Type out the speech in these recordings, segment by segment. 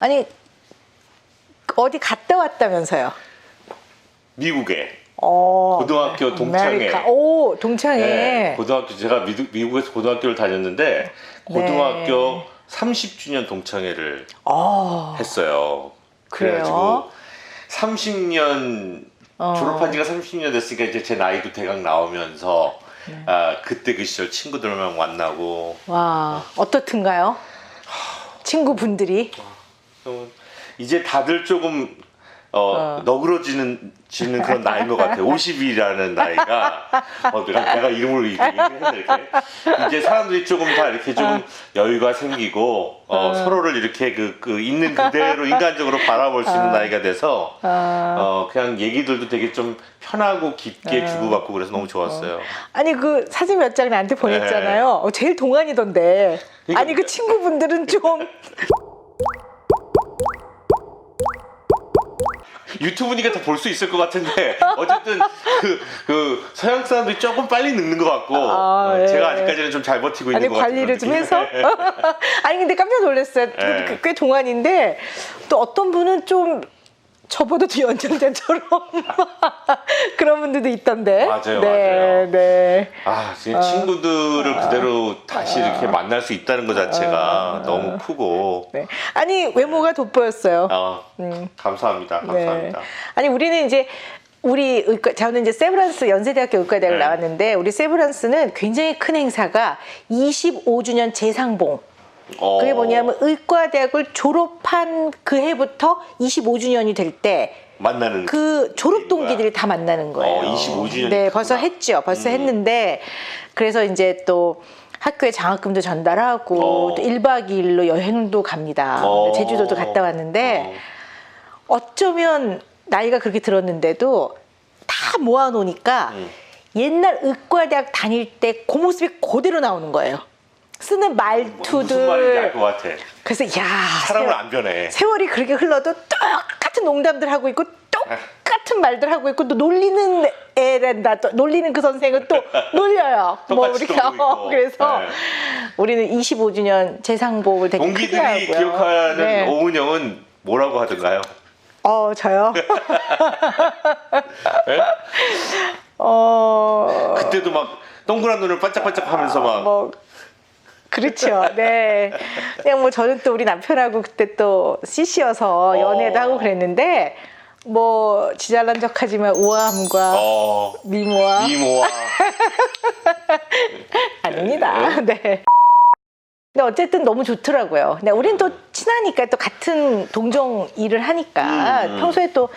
아니 어디 갔다 왔다면서요? 미국에 어, 고등학교 동창회. 아메리카. 오 동창회. 네, 고등학교 제가 미국, 미국에서 고등학교를 다녔는데 고등학교 네. 30주년 동창회를 어, 했어요. 그래요? 그래가지고 30년 어. 졸업한 지가 30년 됐으니까 이제 제 나이도 대강 나오면서 네. 아, 그때 그 시절 친구들만 만나고 와 어떻든가요? 친구분들이 좀 이제 다들 조금 어, 어. 너그러지는 지는 그런 나이인 것 같아요. 50이라는 나이가 어, 내가, 내가 이름을 얘기- 얘기했는데 이제 사람들이 조금 다 이렇게 좀 여유가 생기고 어, 서로를 이렇게 그, 그 있는 그대로 인간적으로 바라볼 수 있는 나이가 돼서 아, 어, 그냥 얘기들도 되게 좀 편하고 깊게 주고받고 그래서 너무 좋았어요. 아니 그 사진 몇 장 나한테 보냈잖아요. 어, 제일 동안이던데. 그러니까 아니 그 친구분들은 좀 유튜브니까 다 볼 수 있을 것 같은데 어쨌든 그, 그 서양 사람들이 조금 빨리 늙는 것 같고 아, 어, 예. 제가 아직까지는 좀 잘 버티고 있는 아니 것 같아요. 관리를 좀 해서 아니 근데 깜짝 놀랐어요. 네. 꽤- 꽤 동안인데 또 어떤 분은 좀 저보다 더 연장자처럼 그런 분들도 있던데. 맞아요, 네, 맞아요. 네. 아, 진짜 친구들을 그대로 다시 이렇게 만날 수 있다는 것 자체가 너무 크고 네. 아니 외모가 돋보였어요. 아, 감사합니다. 네. 감사합니다. 아니 우리는 이제 우리 의과 저는 이제 세브란스 연세대학교 의과대학을 네. 나왔는데 우리 세브란스는 굉장히 큰 행사가 25주년 재상봉. 어, 그게 뭐냐면 의과대학을 졸업한 그 해부터 25주년이 될 때 만나는 그 졸업 동기들이 다 만나는 거예요. 어, 25주년이 네, 벌써. 했죠. 벌써 음. 했는데 그래서 이제 또 학교에 장학금도 전달하고 어. 또 1박 2일로 여행도 갑니다. 어. 제주도도 갔다 왔는데 어 쩌면 나이가 그렇게 들었는데도 다 모아놓으니까 음. 옛날 의과대학 다닐 때 그 모습이 그대로 나오는 거예요. 쓰는 뭐 무슨 말인지 알 말투들. 것 같아. 그래서 야 사람은 세월- 안 변해. 세월이 그렇게 흘러도 똑같은 농담들 하고 있고 똑같은 말들 하고 있고 또 놀리는 애란다 또 놀리는 그 선생은 또 놀려요. 뭐 놀고 있고. 그래서 네. 우리는 25주년 재상복을 되게 크게 동기들이 하고요. 기억하는 네. 오은영은 뭐라고 하던가요? 어 저요. 예? 어. 그때도 막 동그란 눈을 반짝반짝하면서 막 뭐 그렇죠. 네. 그냥 뭐 저는 또 우리 남편하고 그때 또 CC여서 연애도 어. 하고 그랬는데 뭐 지잘난 척하지만 우아함과 어, 미모와 미모와 아닙니다. 네. 근데 어쨌든 너무 좋더라고요. 근데 우린 또 친하니까 또 같은 동종 일을 하니까 음, 음. 평소에 또,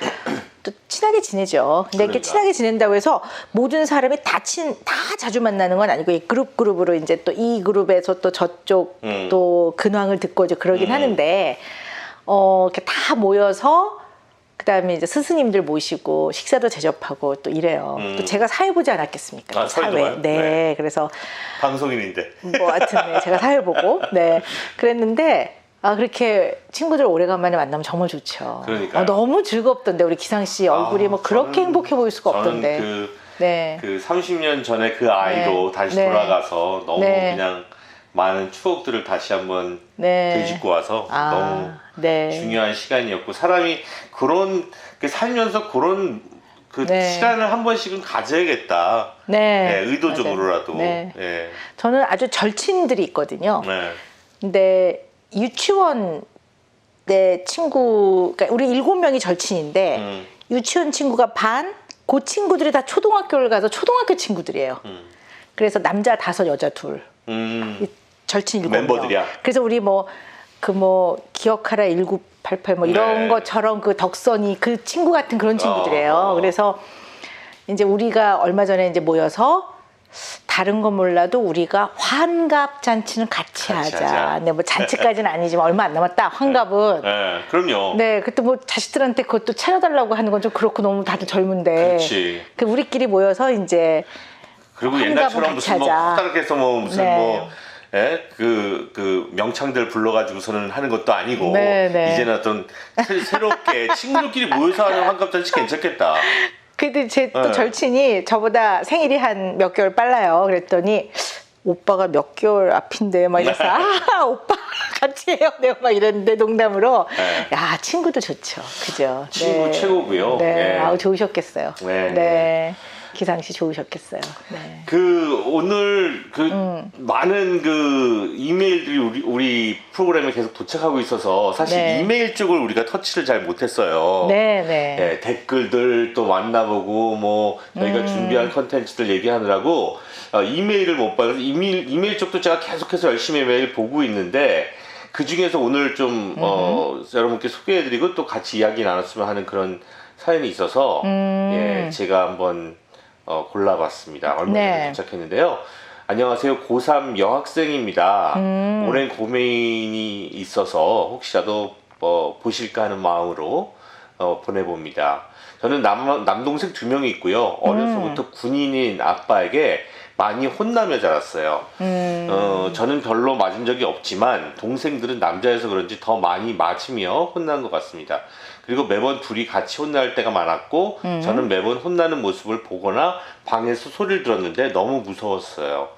또 친하게 지내죠. 근데 이렇게 그러니까. 친하게 지낸다고 해서 모든 사람이 다 친, 다 자주 만나는 건 아니고 이 그룹 그룹으로 이제 또 이 그룹에서 또 저쪽 음. 또 근황을 듣고 이제 그러긴 음. 하는데 어, 이렇게 다 모여서 그다음에 이제 스승님들 모시고 식사도 대접하고 또 이래요. 음. 또 제가 사회 보지 않았겠습니까? 아, 사회. 네. 네. 그래서 방송인인데 뭐 하여튼 네, 제가 사회 보고 네 그랬는데 아 그렇게 친구들 오래간만에 만나면 정말 좋죠. 그러니까요. 아, 너무 즐겁던데 우리 기상 씨 얼굴이 아, 뭐 그렇게 저는- 행복해 보일 수가 없던데. 그, 네. 그 30년 전에 그 아이로 네. 다시 네. 돌아가서 너무 네. 그냥 많은 추억들을 다시 한번 네. 되짚고 와서 아, 너무 네. 중요한 시간이었고 사람이 그런 그 살면서 그런 그 네. 시간을 한 번씩은 가져야겠다. 네. 네, 의도적으로라도. 네. 네. 저는 아주 절친들이 있거든요. 네. 근데 유치원 내 친구, 그러니까 우리 일곱 명이 절친인데 음, 유치원 친구가 반, 그 친구들이 다 초등학교를 가서 초등학교 친구들이에요. 음. 그래서 남자 다섯, 여자 둘. 음. 절친 일곱 멤버들이야? 명. 그래서 우리 뭐 그 뭐 기억하라 1988 뭐 이런 네. 것처럼 그 덕선이 그 친구 같은 그런 친구들이에요. 어. 그래서 이제 우리가 얼마 전에 이제 모여서 다른 건 몰라도 우리가 환갑 잔치는 같이, 같이 하자. 하자. 근데 뭐 잔치까지는 아니지만 얼마 안 남았다. 환갑은. 네, 그럼요. 네, 그때 뭐 자식들한테 그것도 차려달라고 하는 건 좀 그렇고 너무 다들 젊은데. 그렇지. 그 우리끼리 모여서 이제 그리고 옛날처럼 무슨 뭐 하자. 헛다르게서 뭐 무슨 네. 뭐 예? 그, 그 명창들 불러가지고서는 하는 것도 아니고 네, 네. 이제는 어떤 새- 새롭게 친구들끼리 모여서 하는 환갑잔치 괜찮겠다. 근데 제또 네. 절친이 저보다 생일이 한 몇 개월 빨라요. 그랬더니 오빠가 몇 개월 앞인데 막 이래서 아 오빠 같이 해요. 내가 막 이랬는데 농담으로. 네. 야 친구도 좋죠. 그죠? 친구 최고고요. 네. 예. 아우 좋으셨겠어요. 네. 네. 기상 씨 좋으셨겠어요. 네. 그 오늘 그 음. 많은 그 이메일들이 우리 우리 프로그램에 계속 도착하고 있어서 사실 네. 이메일 쪽을 우리가 터치를 잘 못했어요. 네, 네. 예, 댓글들 또 만나보고 뭐 저희가 음. 준비한 컨텐츠들 얘기하느라고 어, 이메일을 못 받아서 이메일, 이메일 쪽도 제가 계속해서 열심히 매일 보고 있는데 그 중에서 오늘 좀 어, 여러분께 소개해드리고 또 같이 이야기 나눴으면 하는 그런 사연이 있어서 음. 예, 제가 한번 어, 골라봤습니다. 얼마 전에 네. 도착했는데요. 안녕하세요. 고3 여학생입니다. 음. 오랜 고민이 있어서 혹시라도 어, 보실까 하는 마음으로 어, 보내봅니다. 저는 남, 남동생 두 명이 있고요. 어려서부터 음. 군인인 아빠에게 많이 혼나며 자랐어요. 음. 어, 저는 별로 맞은 적이 없지만 동생들은 남자여서 그런지 더 많이 맞으며 혼난 것 같습니다. 그리고 매번 둘이 같이 혼날 때가 많았고 음. 저는 매번 혼나는 모습을 보거나 방에서 소리를 들었는데 너무 무서웠어요.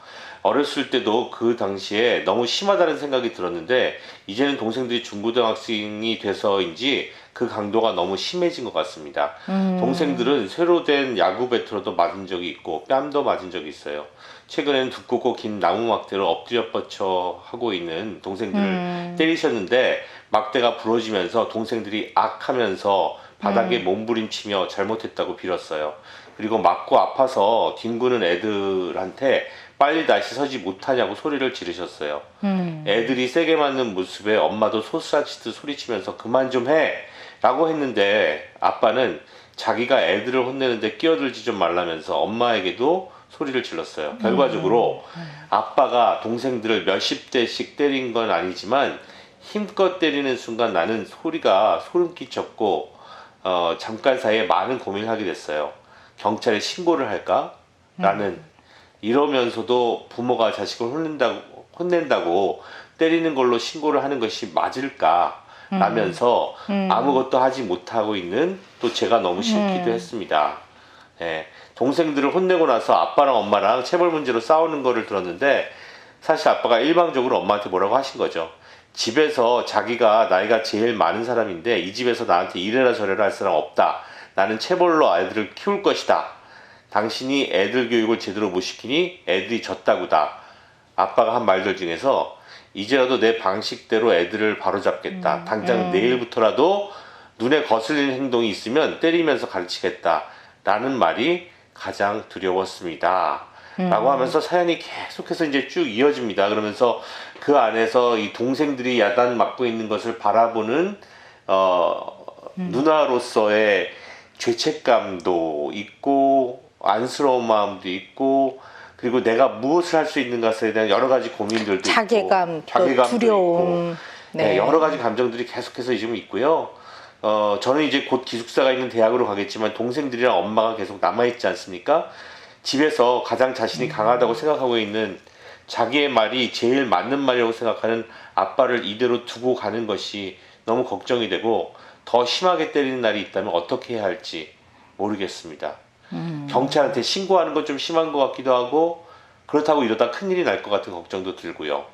어렸을 때도 그 당시에 너무 심하다는 생각이 들었는데 이제는 동생들이 중고등학생이 돼서인지 그 강도가 너무 심해진 것 같습니다. 음. 동생들은 새로 된 야구 배트로도 맞은 적이 있고 뺨도 맞은 적이 있어요. 최근에는 두껍고 긴 나무 막대로 엎드려 뻗쳐 하고 있는 동생들을 음. 때리셨는데 막대가 부러지면서 동생들이 악하면서 바닥에 음. 몸부림치며 잘못했다고 빌었어요. 그리고 맞고 아파서 뒹구는 애들한테 빨리 다시 서지 못하냐고 소리를 지르셨어요. 음. 애들이 세게 맞는 모습에 엄마도 소스라치듯 소리치면서 그만 좀 해! 라고 했는데 아빠는 자기가 애들을 혼내는데 끼어들지 좀 말라면서 엄마에게도 소리를 질렀어요. 결과적으로 아빠가 동생들을 몇십 대씩 때린 건 아니지만 힘껏 때리는 순간 나는 소리가 소름 끼쳤고 어, 잠깐 사이에 많은 고민을 하게 됐어요. 경찰에 신고를 할까? 라는 이러면서도 부모가 자식을 혼낸다고, 혼낸다고 때리는 걸로 신고를 하는 것이 맞을까? 라면서 음. 아무것도 하지 못하고 있는 또 제가 너무 싫기도 음. 했습니다. 예, 동생들을 혼내고 나서 아빠랑 엄마랑 체벌 문제로 싸우는 거를 들었는데 사실 아빠가 일방적으로 엄마한테 뭐라고 하신 거죠. 집에서 자기가 나이가 제일 많은 사람인데 이 집에서 나한테 이래라 저래라 할 사람 없다. 나는 체벌로 아이들을 키울 것이다. 당신이 애들 교육을 제대로 못 시키니 애들이 졌다구다. 아빠가 한 말들 중에서 이제라도 내 방식대로 애들을 바로잡겠다. 당장 내일부터라도 눈에 거슬리는 행동이 있으면 때리면서 가르치겠다. 라는 말이 가장 두려웠습니다. 라고 하면서 사연이 계속해서 이제 쭉 이어집니다. 그러면서 그 안에서 이 동생들이 야단 맞고 있는 것을 바라보는 어, 누나로서의 죄책감도 있고 안쓰러운 마음도 있고 그리고 내가 무엇을 할 수 있는 것에 대한 여러 가지 고민들도 자괴감, 있고 또 두려움. 네, 네. 여러 가지 감정들이 계속해서 지금 있고요. 어, 저는 이제 곧 기숙사가 있는 대학으로 가겠지만 동생들이랑 엄마가 계속 남아있지 않습니까? 집에서 가장 자신이 강하다고 생각하고 있는 자기의 말이 제일 맞는 말이라고 생각하는 아빠를 이대로 두고 가는 것이 너무 걱정이 되고 더 심하게 때리는 날이 있다면 어떻게 해야 할지 모르겠습니다. 경찰한테 신고하는 건 좀 심한 것 같기도 하고 그렇다고 이러다 큰일이 날 것 같은 걱정도 들고요.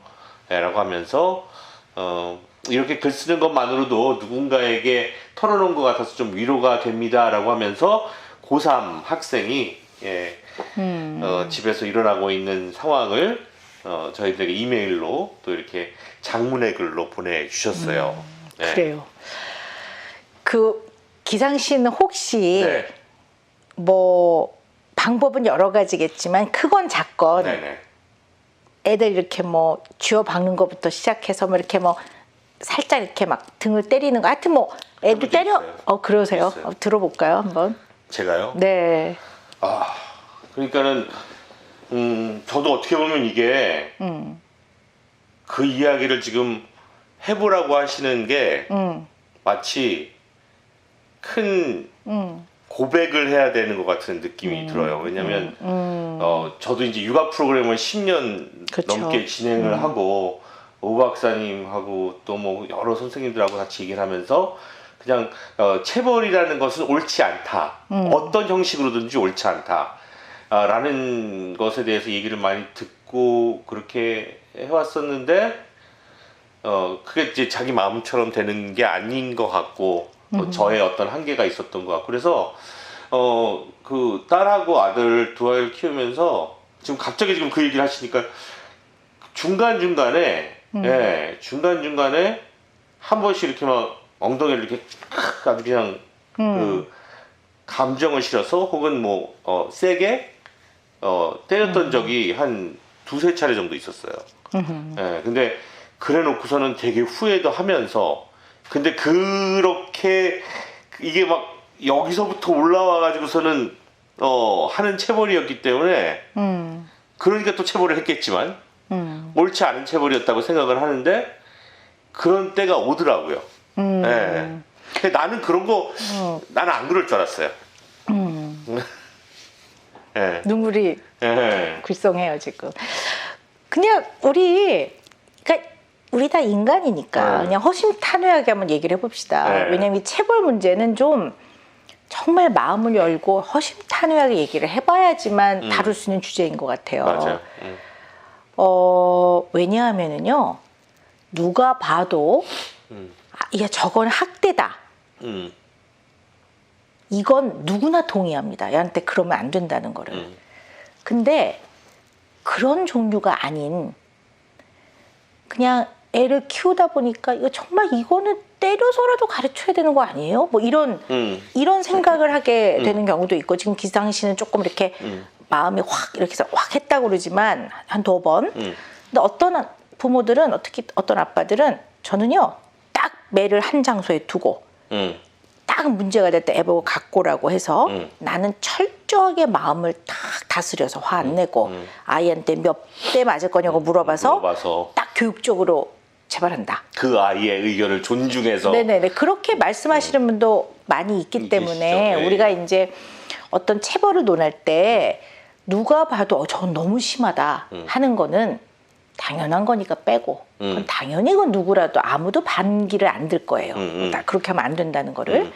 네, 라고 하면서 어, 이렇게 글 쓰는 것만으로도 누군가에게 털어놓은 것 같아서 좀 위로가 됩니다. 라고 하면서 고3 학생이 예, 음. 어, 집에서 일어나고 있는 상황을 어, 저희들에게 이메일로 또 이렇게 장문의 글로 보내주셨어요. 네. 음, 그래요. 그 기상 씨는 혹시 네. 뭐 방법은 여러 가지겠지만 크건 작건 네네. 애들 이렇게 뭐 쥐어 박는 것부터 시작해서 뭐 이렇게 뭐 살짝 이렇게 막 등을 때리는 거 하여튼 뭐 애들 때려 있어요. 어 그러세요. 어, 들어볼까요 한번 제가요? 네 아, 그러니까는 음, 저도 어떻게 보면 이게 음, 그 이야기를 지금 해보라고 하시는 게 음, 마치 큰 음, 고백을 해야 되는 것 같은 느낌이 들어요. 왜냐면 음, 어, 저도 이제 육아 프로그램을 10년 그쵸. 음. 넘게 진행을 하고 오 박사님하고 또 뭐 여러 선생님들하고 같이 얘기를 하면서 그냥 어, 체벌이라는 것은 옳지 않다. 음. 어떤 형식으로든지 옳지 않다. 아, 라는 것에 대해서 얘기를 많이 듣고 그렇게 해왔었는데 어 그게 이제 자기 마음처럼 되는 게 아닌 것 같고 어, 저의 어떤 한계가 있었던 것 같고. 그래서 어 그 딸하고 아들 두 아이를 키우면서 지금 갑자기 지금 그 얘기를 하시니까 중간 중간에 예 중간 중간에 한 번씩 이렇게 막 엉덩이를 이렇게 탁 아주 그냥 그 감정을 실어서 혹은 뭐 어, 세게 어, 때렸던 적이 한 두세 차례 정도 있었어요. 예, 근데 그래 놓고서는 되게 후회도 하면서 근데 그렇게 이게 막 여기서부터 올라와 가지고서는 어, 하는 체벌이었기 때문에 음, 그러니까 또 체벌을 했겠지만 음, 옳지 않은 체벌이었다고 생각을 하는데 그런 때가 오더라고요. 음, 예. 근데 나는 그런 거 나는 안 그럴 줄 알았어요. 음. 예. 눈물이 예. 글썽해요 지금. 그냥 우리 우리 다 인간이니까 네. 그냥 허심탄회하게 한번 얘기를 해봅시다. 네. 왜냐면 이 체벌 문제는 좀 정말 마음을 열고 허심탄회하게 얘기를 해봐야지만 음. 다룰 수 있는 주제인 것 같아요. 맞아요. 음. 어 왜냐하면은요 누가 봐도 음. 아, 이게 저건 학대다. 음. 이건 누구나 동의합니다. 얘한테 그러면 안 된다는 거를. 음. 근데 그런 종류가 아닌 그냥 애를 키우다 보니까 이거 정말 이거는 때려서라도 가르쳐야 되는 거 아니에요? 뭐 이런 음. 이런 생각을 하게 되는 경우도 있고 지금 기상 씨는 조금 이렇게 음. 마음이 확 이렇게 해서 확 했다고 그러지만 한 두 번. 음. 근데 어떤 부모들은 어떻게 어떤 아빠들은 저는요 딱 매를 한 장소에 두고 음. 딱 문제가 될 때 애보고 갖고라고 해서 음. 나는 철저하게 마음을 딱 다스려서 화 안 내고 음. 아이한테 몇 대 맞을 거냐고 물어봐서 물어봐서 딱 교육적으로 제발한다. 그 아이의 의견을 존중해서 네네네 그렇게 말씀하시는 분도 많이 있기 계시죠. 때문에 네. 우리가 이제 어떤 체벌을 논할 때 누가 봐도 어, 전 너무 심하다 음. 하는 거는 당연한 거니까 빼고 음. 그건 당연히 그건 누구라도 아무도 반기를 안 들 거예요. 음, 음. 나 그렇게 하면 안 된다는 거를. 음.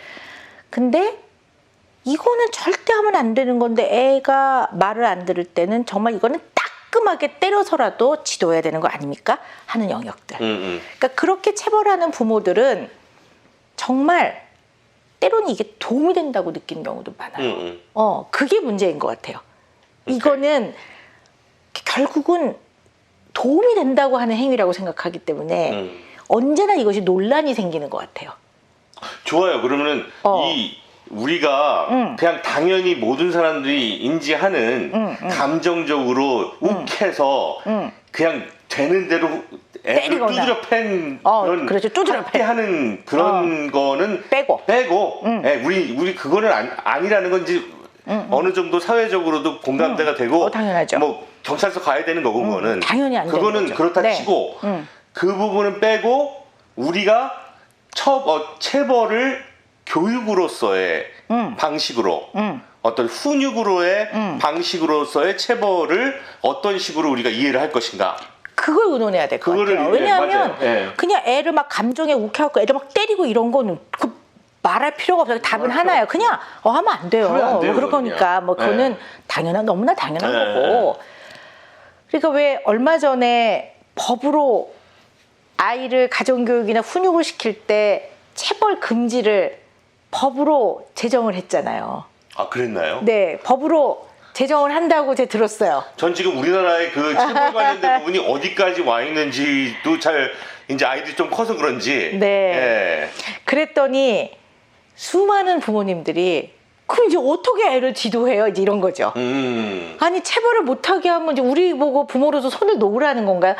근데 이거는 절대 하면 안 되는 건데 애가 말을 안 들을 때는 정말 이거는 따끔하게 때려서라도 지도해야 되는 거 아닙니까? 하는 영역들. 음, 음. 그러니까 그렇게 체벌하는 부모들은 정말 때로는 이게 도움이 된다고 느끼는 경우도 많아요. 음, 음. 어, 그게 문제인 것 같아요. 이거는 결국은 도움이 된다고 하는 행위라고 생각하기 때문에 음. 언제나 이것이 논란이 생기는 것 같아요. 좋아요. 그러면은 어. 이 우리가 음. 그냥 당연히 모든 사람들이 인지하는 음, 음. 감정적으로 욱해서 음. 그냥 되는 대로 애를 때리거나. 두드려 팬 어, 그런 그렇죠. 두드려 팬. 하는 그런 거는 빼고. 빼고 음. 예, 우리 우리 그거는 아니, 아니 라는 건지 어느 정도 사회적으로도 공감대가 되고 어, 당연하죠. 뭐 경찰서 가야 되는 거고 그거는 당연히 안 그거는. 그렇다 네. 치고 음. 그 부분은 빼고 우리가 처 어, 체벌을 교육으로서의 음. 방식으로 음. 어떤 훈육으로의 음. 방식으로서의 체벌을 어떤 식으로 우리가 이해를 할 것인가 그걸 의논해야 될 것 그거를, 같아요. 네, 왜냐하면 맞아요. 네. 그냥 애를 막 감정에 욱해갖고 애를 막 때리고 이런 거는 그 말할 필요가 없어요. 답은 하나예요. 그냥 어 하면 안 돼요. 하면 안 돼요, 뭐 그럴 그거는요. 거니까 뭐 그거는 네. 당연한 너무나 당연한 네. 거고. 그러니까 왜 얼마 전에 법으로 아이를 가정교육이나 훈육을 시킬 때 체벌 금지를 법으로 제정을 했잖아요. 아 그랬나요? 네, 법으로 제정을 한다고 제가 들었어요. 전 지금 우리나라의 그 체벌 관련된 부분이 어디까지 와 있는지도 잘 이제 아이들이 좀 커서 그런지 네. 예. 그랬더니 수많은 부모님들이 그럼 이제 어떻게 애를 지도해요? 이제 이런 거죠. 음. 아니 체벌을 못하게 하면 이제 우리 보고 부모로서 손을 놓으라는 건가요?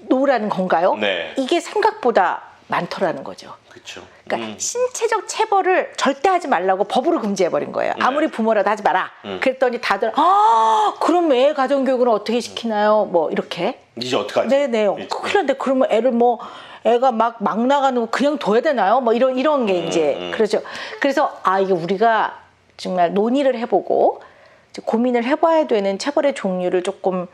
놓으라는 건가요? 네. 이게 생각보다 많더라는 거죠. 그렇죠. 그러니까 신체적 체벌을 절대 하지 말라고 법으로 금지해 버린 거예요. 아무리 부모라도 하지 마라. 음. 그랬더니 다들 아 그럼 애 가정교육은 어떻게 시키나요? 뭐 이렇게. 이제 어떡하지? 네네. 큰일 난데 그러면 애를 뭐 애가 막 막 나가는 거 그냥 둬야 되나요? 뭐 이런 이런 게 이제 음. 그러죠. 그래서 아 이게 우리가 정말 논의를 해보고 이제 고민을 해봐야 되는 체벌의 종류를 조금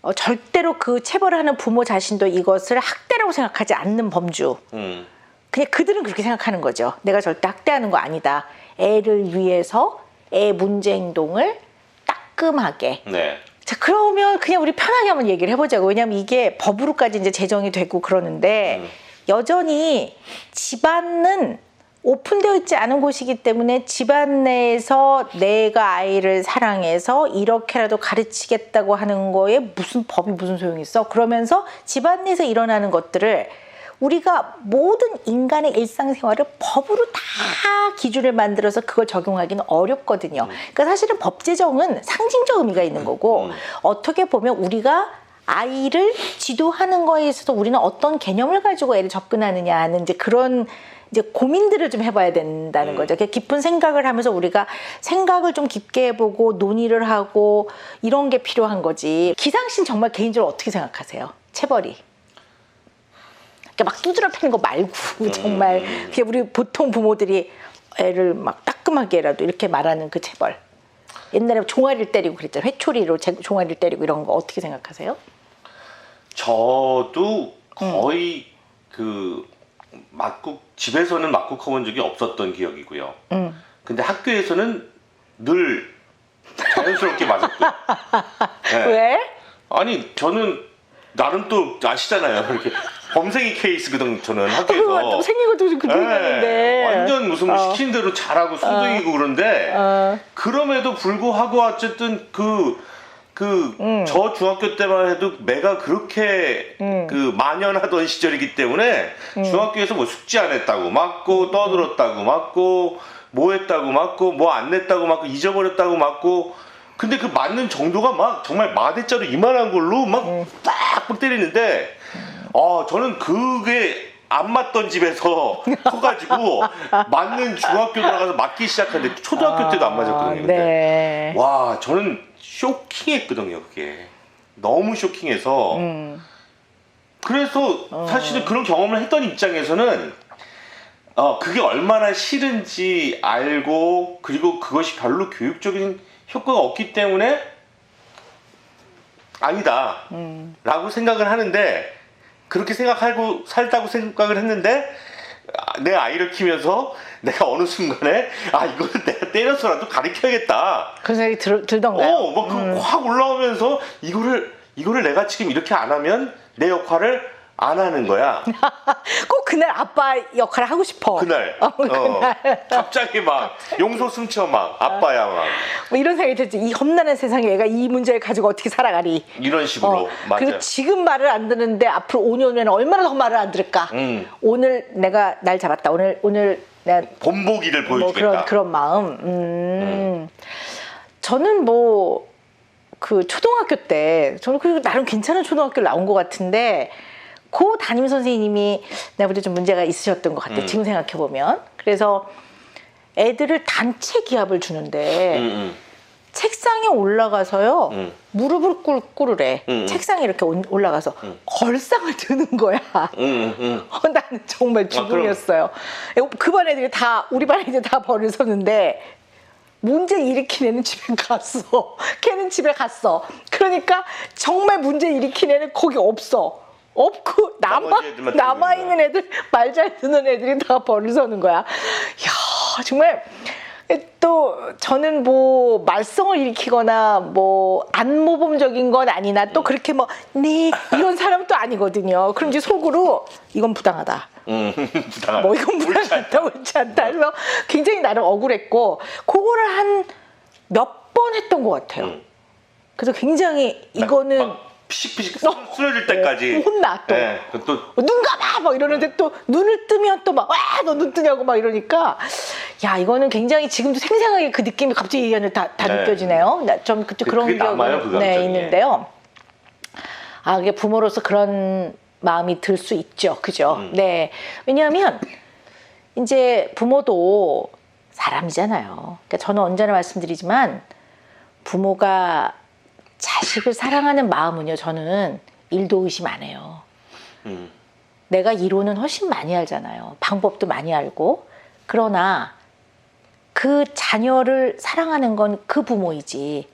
어, 절대로 그 체벌을 하는 부모 자신도 이것을 학대라고 생각하지 않는 범주. 음. 그냥 그들은 그렇게 생각하는 거죠. 내가 절대 학대하는 거 아니다. 애를 위해서 애 문제 행동을 따끔하게 네. 자, 그러면 그냥 우리 편하게 한번 얘기를 해보자고. 왜냐면 이게 법으로까지 이제 제정이 되고 그러는데 음. 여전히 집안은 오픈되어 있지 않은 곳이기 때문에 집안 내에서 내가 아이를 사랑해서 이렇게라도 가르치겠다고 하는 거에 무슨 법이 무슨 소용이 있어? 그러면서 집안 내에서 일어나는 것들을 우리가 모든 인간의 일상생활을 법으로 다 기준을 만들어서 그걸 적용하기는 어렵거든요. 그러니까 사실은 법 제정은 상징적 의미가 있는 거고 음. 어떻게 보면 우리가 아이를 지도하는 거에 있어서 우리는 어떤 개념을 가지고 애를 접근하느냐 하는 이제 그런 이제 고민들을 좀 해봐야 된다는 음. 거죠. 깊은 생각을 하면서 우리가 생각을 좀 깊게 해보고 논의를 하고 이런 게 필요한 거지. 기상신 정말 개인적으로 어떻게 생각하세요? 체벌이. 막 두드려 패는 거 말고 정말 그게 우리 보통 부모들이 애를 막 따끔하게라도 이렇게 말하는 그 체벌. 옛날에 종아리를 때리고 그랬잖아요. 회초리로 제- 종아리를 때리고 이런 거 어떻게 생각하세요? 저도 거의 그 맞고 집에서는 맞고 커본 적이 없었던 기억이고요. 음. 근데 학교에서는 늘 자연스럽게 맞았고요. 네. 왜? 아니 저는 나름 또 아시잖아요. 이렇게 범생이 케이스거든 저는 또 학교에서. 생긴 것도 좀 네, 생겼는데. 완전 무슨 어. 시킨 대로 잘하고 순둥이고 그런데 어. 그럼에도 불구하고 어쨌든 그 그 음. 저 중학교 때만 해도 매가 그렇게 음. 그 만연하던 시절이기 때문에 중학교에서 뭐 숙제 안 했다고 맞고 떠들었다고 맞고 뭐 했다고 맞고 뭐 안 냈다고 맞고 잊어버렸다고 맞고 근데 그 맞는 정도가 막 정말 마대자루 이만한 걸로 막 음. 빡빡 때리는데 어 저는 그게 안 맞던 집에서 커가지고 맞는 중학교 들어가서 맞기 시작하는데 초등학교 때도 안 맞았거든요. 근데. 네. 와 저는 쇼킹했거든요 그게 너무 쇼킹해서 음. 그래서 사실은 그런 경험을 했던 입장에서는 어 그게 얼마나 싫은지 알고 그리고 그것이 별로 교육적인 효과가 없기 때문에 아니다 음. 라고 생각을 하는데 그렇게 생각하고 살다고 생각을 했는데 아, 내 아이를 키우면서 내가 어느 순간에 아 이거는 내가 때려서라도 가르쳐야겠다 그런 생각이 들, 들던가요? 어, 막그확 올라오면서 이거를 이거를 내가 지금 이렇게 안 하면 내 역할을 안 하는 거야. 꼭 그날 아빠 역할을 하고 싶어. 그날. 어, 어, 그날. 갑자기 막 용서 숨쳐 막 아빠야 막 뭐 이런 생각이 들지. 이 험난한 세상에 얘가 이 문제를 가지고 어떻게 살아가리. 이런 식으로 어, 맞아. 그리고 지금 말을 안 듣는데 앞으로 5년 후에는 얼마나 더 말을 안 들을까. 음. 오늘 내가 날 잡았다. 오늘 오늘 내가 본보기를 뭐 보여주겠다. 그런 그런 마음. 음. 저는 뭐 그 초등학교 때 저는 그 나름 괜찮은 초등학교 나온 것 같은데 그 담임 선생님이 볼때 좀 문제가 있으셨던 것 같아. 음. 지금 생각해 보면 그래서 애들을 단체 기합을 주는데 응, 응. 책상에 올라가서요 음. 무릎을 꿇, 꿇으래 음, 음. 책상에 이렇게 온- 올라가서 걸상을 드는 거야. 어, 나는 정말 죽음이었어요. 그반 애들이 다 우리 반 애들 다 벌을 섰는데 문제 일으킨 애는 집에 갔어. 걔는 집에 갔어. 그러니까 정말 문제 일으킨 애는 거기 없어. 없고 남아 남아 있는 애들 말 잘 듣는 애들이 다 벌을 서는 거야. 야 정말 또 저는 뭐 말썽을 일으키거나 뭐 안모범적인 건 아니나 또 그렇게 뭐 네 이런 사람 또 아니거든요. 그럼 이제 속으로 이건 부당하다. 응. 부당하다. 뭐 이건 부당하다, 옳지 않다. 그래서 굉장히 나름 억울했고 그거를 한 몇 번 했던 것 같아요. 응. 그래서 굉장히 이거는 막 피식피식 쓰- 쓰러질 때까지. 어, 혼나, 또. 네, 그또 눈 감아 막 이러는데 또 눈을 뜨면 또 막 와 너 눈 뜨냐고 막 이러니까 야 이거는 굉장히 지금도 생생하게 그 느낌이 갑자기 얘기하는 다, 다 네. 느껴지네요. 나 좀 그때 그- 그런 그게 남아요, 그 기억이 네, 감정이. 있는데요. 아 그게 부모로서 그런 마음이 들 수 있죠, 그죠? 음. 네 왜냐하면 이제 부모도 사람이잖아요. 그러니까 저는 언제나 말씀드리지만 부모가 자식을 사랑하는 마음은요, 저는 일도 의심 안 해요. 음. 내가 이론은 훨씬 많이 알잖아요. 방법도 많이 알고. 그러나 그 자녀를 사랑하는 건 그 부모이지.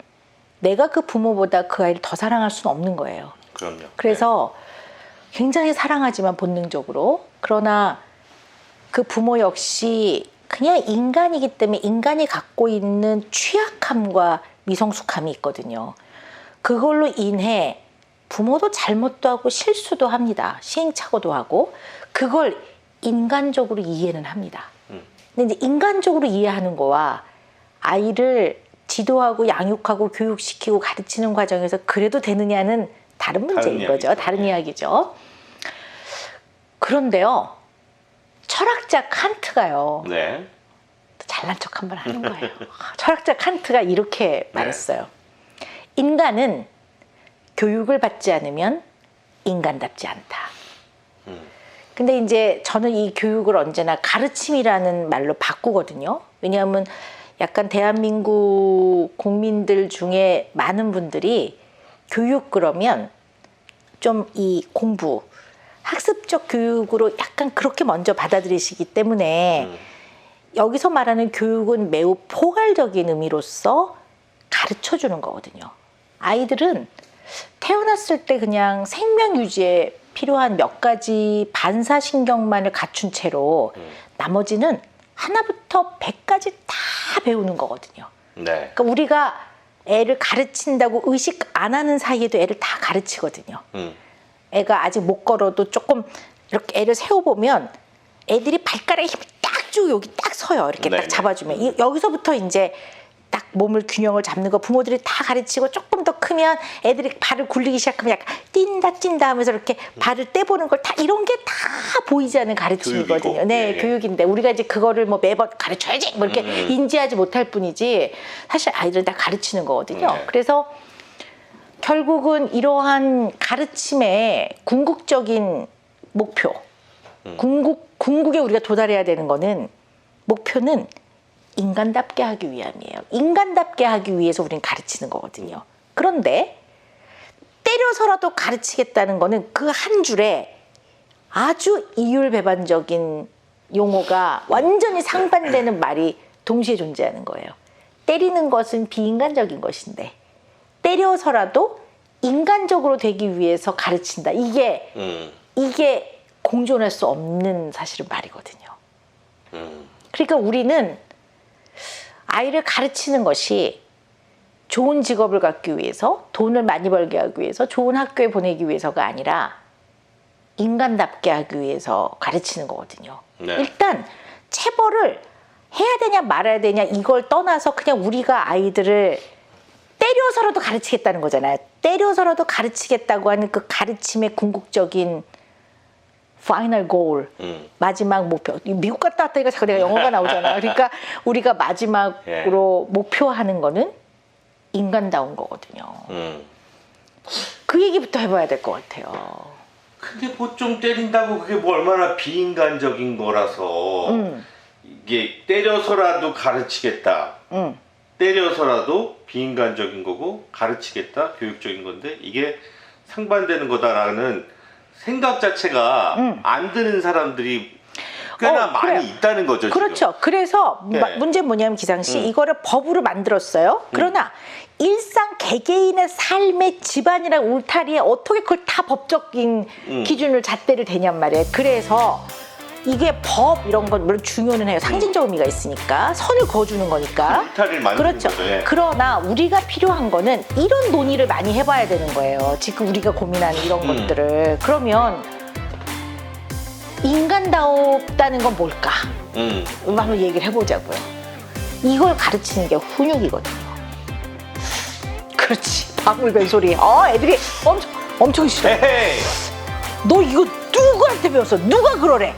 내가 그 부모보다 그 아이를 더 사랑할 수는 없는 거예요. 그럼요. 그래서 굉장히 사랑하지만 본능적으로. 그러나 그 부모 역시 그냥 인간이기 때문에 인간이 갖고 있는 취약함과 미성숙함이 있거든요. 그걸로 인해 부모도 잘못도 하고 실수도 합니다. 시행착오도 하고 그걸 인간적으로 이해는 합니다. 음. 근데 이제 인간적으로 이해하는 거와 아이를 지도하고 양육하고 교육시키고 가르치는 과정에서 그래도 되느냐는 다른 문제인 다른 거죠. 이야기죠. 다른 예. 이야기죠. 그런데요. 철학자 칸트가요. 네. 잘난 척 한 번 하는 거예요. 철학자 칸트가 이렇게 네. 말했어요. 인간은 교육을 받지 않으면 인간답지 않다. 음. 근데 이제 저는 이 교육을 언제나 가르침이라는 말로 바꾸거든요. 왜냐하면 약간 대한민국 국민들 중에 많은 분들이 교육 그러면 좀 이 공부, 학습적 교육으로 약간 그렇게 먼저 받아들이시기 때문에 음. 여기서 말하는 교육은 매우 포괄적인 의미로서 가르쳐 주는 거거든요. 아이들은 태어났을 때 그냥 생명 유지에 필요한 몇 가지 반사신경만을 갖춘 채로 음. 나머지는 하나부터 백까지 다 배우는 거거든요. 네. 그러니까 우리가 애를 가르친다고 의식 안 하는 사이에도 애를 다 가르치거든요. 음. 애가 아직 못 걸어도 조금 이렇게 애를 세워보면 애들이 발가락에 힘이 딱 주고 여기 딱 서요. 이렇게 네네. 딱 잡아주면. 이- 여기서부터 이제 딱 몸을 균형을 잡는 거 부모들이 다 가르치고 조금 더 크면 애들이 발을 굴리기 시작하면 약간 뛴다 뛴다 하면서 이렇게 발을 떼보는 걸 다 이런 게 다 보이지 않는 가르침이거든요. 네, 예, 예. 교육인데 우리가 이제 그거를 뭐 매번 가르쳐야지 뭐 이렇게 음. 인지하지 못할 뿐이지 사실 아이들은 다 가르치는 거거든요. 네. 그래서 결국은 이러한 가르침의 궁극적인 목표, 음. 궁극 궁극에 우리가 도달해야 되는 거는 목표는 인간답게 하기 위함이에요. 인간답게 하기 위해서 우리는 가르치는 거거든요. 그런데 때려서라도 가르치겠다는 거는 그 한 줄에 아주 이율배반적인 용어가 완전히 상반되는 말이 동시에 존재하는 거예요. 때리는 것은 비인간적인 것인데 때려서라도 인간적으로 되기 위해서 가르친다. 이게 음. 이게 공존할 수 없는 사실은 말이거든요. 음. 그러니까 우리는 아이를 가르치는 것이 좋은 직업을 갖기 위해서 돈을 많이 벌게 하기 위해서 좋은 학교에 보내기 위해서가 아니라 인간답게 하기 위해서 가르치는 거거든요. 네. 일단 체벌을 해야 되냐 말아야 되냐 이걸 떠나서 그냥 우리가 아이들을 때려서라도 가르치겠다는 거잖아요. 때려서라도 가르치겠다고 하는 그 가르침의 궁극적인 파이널 골 음. 마지막 목표 이 미국 갔다 왔다니까 자꾸 내가 영어가 나오잖아. 그러니까 우리가 마지막으로 목표하는 거는 인간다운 거거든요. 음. 그 얘기부터 해봐야 될 것 같아요. 근데 뭐좀 때린다고 그게 뭐 얼마나 비인간적인 거라서 음, 이게 때려서라도 가르치겠다. 음. 때려서라도 비인간적인 거고 가르치겠다 교육적인 건데 이게 상반되는 거다라는 생각 자체가 음. 안 드는 사람들이 꽤나 어, 그래요. 많이 있다는 거죠. 지금. 그렇죠. 그래서 네. 마- 문제는 뭐냐면 기상 씨 음. 이거를 법으로 만들었어요. 그러나 일상 개개인의 삶의 집안이랑 울타리에 어떻게 그걸 다 법적인 음. 기준을 잣대를 대냔 말이에요. 그래서 이게 법 이런 건 물론 중요는 해요. 상징적 의미가 있으니까 선을 그어주는 거니까. 울타리를 만드는 그렇죠. 거죠. 예. 그러나 우리가 필요한 거는 이런 논의를 많이 해봐야 되는 거예요. 지금 우리가 고민하는 이런 음. 것들을. 그러면 인간다웠다는 건 뭘까? 음. 한번 얘기를 해보자고요. 이걸 가르치는 게 훈육이거든요. 그렇지. 방울변 소리. 어, 애들이 엄청, 엄청 싫어. 에헤이. 너 이거 누구한테 배웠어? 누가 그러래?